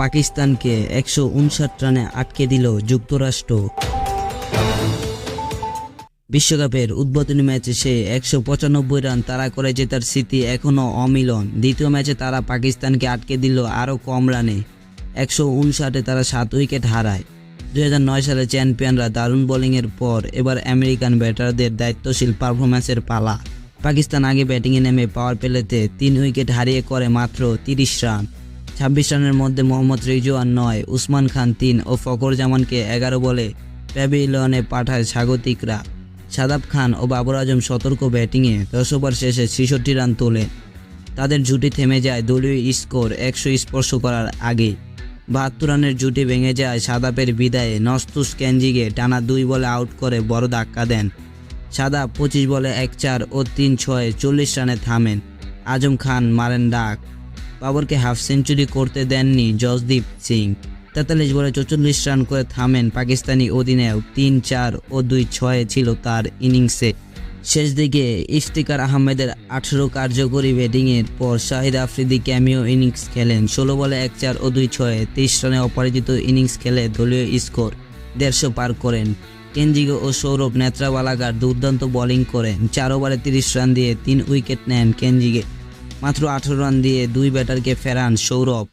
পাকিস্তানকে একশো উনষাট রানে আটকে দিল যুক্তরাষ্ট্র। বিশ্বকাপের উদ্বোধনী ম্যাচে সে একশো পঁচানব্বই রান তারা করে জেতার স্মৃতি এখনও অমিলন। দ্বিতীয় ম্যাচে তারা পাকিস্তানকে আটকে দিল আরও কম রানে। একশো উনষাটে তারা সাত উইকেট হারায়। দু হাজার নয় সালে চ্যাম্পিয়নরা দারুণ বোলিংয়ের পর এবার আমেরিকান ব্যাটারদের দায়িত্বশীল পারফরম্যান্সের পালা। পাকিস্তান আগে ব্যাটিংয়ে নেমে পাওয়ার প্লেতে তিন উইকেট হারিয়ে করে মাত্র তিরিশ রান। ছাব্বিশ রানের মধ্যে মোহাম্মদ রিজওয়ান নয়, উসমান খান তিন ও ফকর জামানকে এগারো বলে প্যাভিলিয়নে পাঠায় স্বাগতিকরা। সাদাব খান ও বাবর আজম সতর্ক ব্যাটিংয়ে দশ ওভার শেষে ছেষট্টি রান তোলে তাদের জুটি থেমে যায় দলীয় স্কোর একশো স্পর্শ করার আগে। বাহাত্তর রানের জুটি ভেঙে যায় সাদাপের বিদায়ে নস্তুস ক্যানজিকে টানা দুই বলে আউট করে বড় ধাক্কা দেন। সাদা পঁচিশ বলে এক চার ও তিন ছয় চল্লিশ রানে থামেন। আজম খান মারেন ডাক। বাবরকে হাফ সেঞ্চুরি করতে দেননি জসদীপ সিং। তেতাল্লিশ বলে চৌচল্লিশ রান করে থামেন পাকিস্তানি অধিনায়ক তিন চার ও দুই ছয়ে ছিল তার ইনিংসে। শেষ দিকে ইফতিকার আহমেদের আঠেরো কার্যকরী ব্যাটিংয়ের পর শাহিদ আফ্রিদি ক্যামিও ইনিংস খেলেন, ষোলো বলে এক চার ও দুই ছয়ে, তেইশ রানে অপরাজিত ইনিংস খেলে দলীয় স্কোর দেড়শো পার করেন। কেনজিগো ও সৌরভ নেত্রাবালাগার দুর্দান্ত বোলিং করেন চার ওভারে তিরিশ রান দিয়ে তিন উইকেট নেন কেনজিগে। মাত্র আঠেরো রান দিয়ে দুই ব্যাটারকে ফেরান সৌরভ।